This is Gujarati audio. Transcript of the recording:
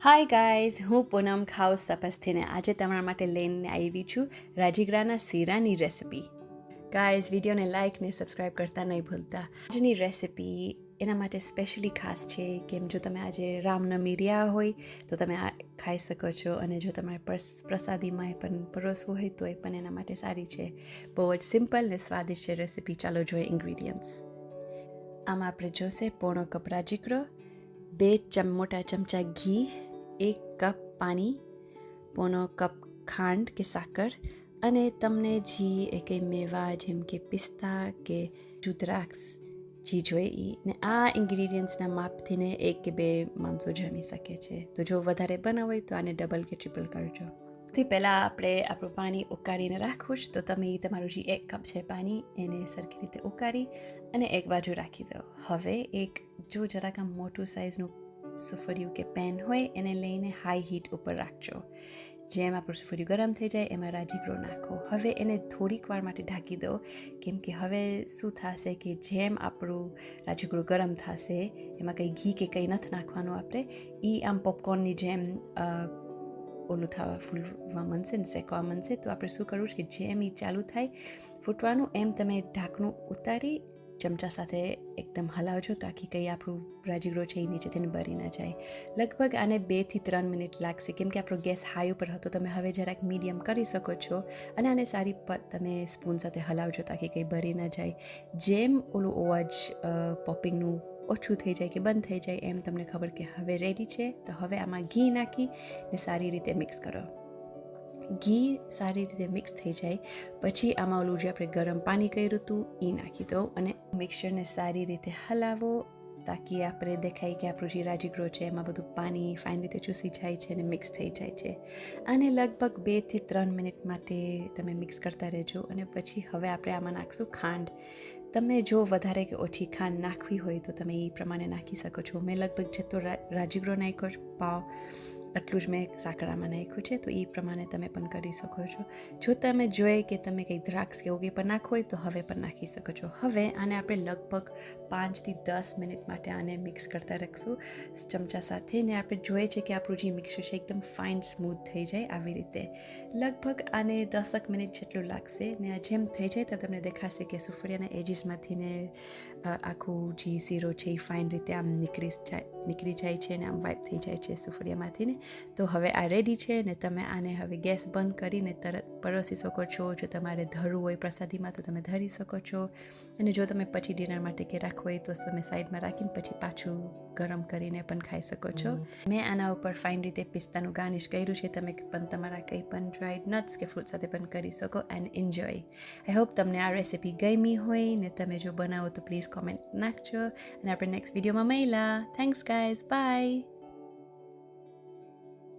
હાય ગાઈઝ હું પૂનમ ખાઉસ સપસ્થીને આજે તમારા માટે લઈને આવી છું રાજીગરાના શીરાની રેસિપી ગાઈઝ વિડીયોને લાઇક ને સબસ્ક્રાઈબ કરતા નહીં ભૂલતા. આજની રેસિપી એના માટે સ્પેશિયલી ખાસ છે કેમ જો તમે આજે રામનવમી રહ્યા હોય, તો તમે આ ખાઈ શકો છો અને જો તમારે પ્રસાદીમાં એ પણ પરોસવું હોય, તો એ પણ એના માટે સારી છે. બહુ જ સિમ્પલ ને સ્વાદિષ્ટ રેસીપી ચાલો જોઈએ ઇન્ગ્રીડિયન્ટ્સ આમાં આપણે જોશે પોણો કપ રાજીગરો બે ચમ, મોટા ચમચા ઘી, એક કપ પાણી પોનો કપ ખાંડ કે સાકર અને તમને જી એ કંઈ મેવા જેમ કે પિસ્તા કે જુદ્રાક્ષ જી જોઈએ ને આ ઇન્ગ્રીડિયન્ટ્સના માપથીને એક કે બે માણસો જમી શકે છે. તો જો વધારે બનાવો હોય તો આને ડબલ કે ટ્રિપલ કરજો. સૌથી પહેલાં આપણે આપણું પાણી ઉકાળીને રાખવું જ તો તમે તમારું જે એક કપ છે પાણી એને સરખી રીતે ઉકાળી અને એક બાજુ રાખી દો હવે એક જો જરાક આમ મોટું સાઇઝનું સુફરિયું કે પેન હોય એને લઈને હાઈ હીટ ઉપર રાખજો જેમ આપણું સુફરિયું ગરમ થઈ જાય એમાં રાજીગરો નાખો હવે એને થોડીક વાર માટે ઢાંકી દો કેમ કે હવે શું થશે કે જેમ આપણું રાજીગરો ગરમ થશે એમાં કંઈ ઘી કે કંઈ નથી નાખવાનું આપણે એ આમ પોપકોર્નની જેમ ઓલું થવા ફૂલવા મનશે ને શેકવા મનશે તો આપણે શું કરવું છે? કે જેમ એ ચાલુ થાય, ફૂટવાનું, એમ તમે ઢાંકણું ઉતારી, ચમચા સાથે એકદમ હલાવજો તાકી કંઈ આપણું રાજીગરો છે એ નીચે તેને બરી ન જાય. લગભગ આને બેથી ત્રણ મિનિટ લાગશે. કેમ કે આપણો ગેસ હાઈ ઉપર હતો, તમે હવે જરાક મીડિયમ કરી શકો છો અને આને સારી પર તમે સ્પૂન સાથે હલાવજો તાકી કંઈ ભરી ન જાય. જેમ ઓલું અવાજ પોપિંગનું ઓછું થઈ જાય કે બંધ થઈ જાય એમ તમને ખબર કે હવે રેડી છે. તો હવે આમાં ઘી નાખી ને સારી રીતે મિક્સ કરો. ઘી સારી રીતે મિક્સ થઈ જાય. પછી આમાં ઓલું જે આપણે ગરમ પાણી કર્યું હતું એ નાખી દો અને મિક્સરને સારી રીતે હલાવો તાકી આપણે દેખાય કે આપણું જે રાજીગરો છે, એમાં બધું પાણી ફાઇન રીતે ચૂસી જાય છે અને મિક્સ થઈ જાય છે. આને લગભગ બેથી ત્રણ મિનિટ માટે તમે મિક્સ કરતા રહેજો અને પછી હવે આપણે આમાં નાખશું ખાંડ. તમે જો વધારે કે ઓછી ખાંડ નાખવી હોય તો તમે એ પ્રમાણે નાખી શકો છો. મેં લગભગ જેટલો રાજીગરો નાખ્યો પાવ એટલું જ મેં સાકરામાં નાખ્યું છે, તો એ પ્રમાણે તમે પણ કરી શકો છો. જો તમે જોઈએ કે તમે કંઈ દ્રાક્ષ કે કંઈ પણ નાખો હોય તો હવે પણ નાખી શકો છો. હવે આને આપણે લગભગ પાંચથી દસ મિનિટ માટે આને મિક્સ કરતા રાખશું. ચમચા સાથે ને આપણે જોઈએ છે કે આપણું જે મિક્સર છે એકદમ ફાઇન સ્મૂથ થઈ જાય આવી રીતે. લગભગ આને દસક મિનિટ જેટલું લાગશે ને આ જેમ થઈ જાય તો તમને દેખાશે કે સુફરિયાના એજીસમાંથી ને આખું જે શીરો છે એ ફાઇન રીતે આમ નીકળી જાય. નીકળી જાય છે ને આમ વાઇપ થઈ જાય છે સુફળિયામાંથી ને. તો હવે આ રેડી છે ને તમે આને હવે ગેસ બંધ કરીને તરત પરોસી શકો છો. જો તમારે ધરવું હોય પ્રસાદીમાં તો તમે ધરી શકો છો. અને જો તમે પછી ડિનર માટે કે રાખવું હોય તો તમે સાઈડમાં રાખીને પછી પાછું ગરમ કરીને પણ ખાઈ શકો છો. મેં આના ઉપર ફાઇન રીતે પિસ્તાનું ગાર્નિશ કર્યું છે. તમે પણ તમારા કંઈ પણ ડ્રાઈડ નટ્સ કે ફ્રૂટ સાથે પણ કરી શકો એન્ડ એન્જોય આઈ હોપ તમને આ રેસીપી ગમી હોય ને તમે જો બનાવો તો પ્લીઝ કોમેન્ટ નાખજો. અને આપણે નેક્સ્ટ વિડીયોમાં મળ્યા થેન્ક્સ ગાઈઝ બાય